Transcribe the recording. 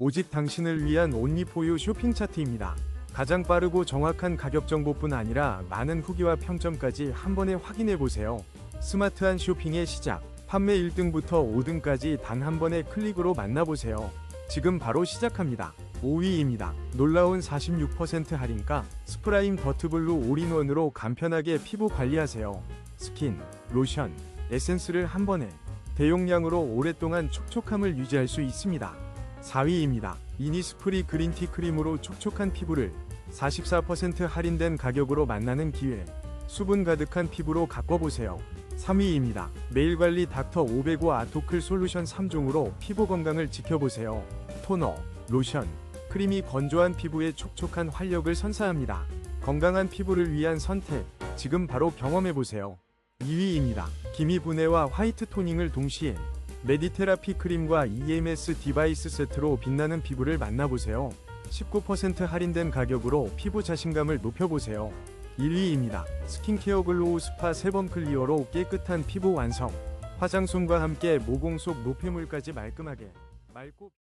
오직 당신을 위한 온리포유 쇼핑 차트입니다. 가장 빠르고 정확한 가격 정보뿐 아니라 많은 후기와 평점까지 한 번에 확인해 보세요. 스마트한 쇼핑의 시작. 판매 1등부터 5등까지 단 한 번의 클릭으로 만나보세요. 지금 바로 시작합니다. 5위입니다. 놀라운 46% 할인가 스프라임 더트블루 올인원으로 간편하게 피부 관리하세요. 스킨, 로션, 에센스를 한 번에 대용량으로 오랫동안 촉촉함을 유지할 수 있습니다. 4위입니다. 이니스프리 그린티 크림으로 촉촉한 피부를 44% 할인된 가격으로 만나는 기회. 수분 가득한 피부로 가꿔보세요. 3위입니다. 매일관리 닥터 505 아토클 솔루션 3종으로 피부 건강을 지켜보세요. 토너, 로션, 크림이 건조한 피부에 촉촉한 활력을 선사합니다. 건강한 피부를 위한 선택, 지금 바로 경험해보세요. 2위입니다. 기미 분해와 화이트 토닝을 동시에 메디테라피 크림과 EMS 디바이스 세트로 빛나는 피부를 만나보세요. 19% 할인된 가격으로 피부 자신감을 높여보세요. 1위입니다. 스킨케어 글로우 스파 세범 클리어로 깨끗한 피부 완성. 화장솜과 함께 모공 속 노폐물까지 말끔하게 맑고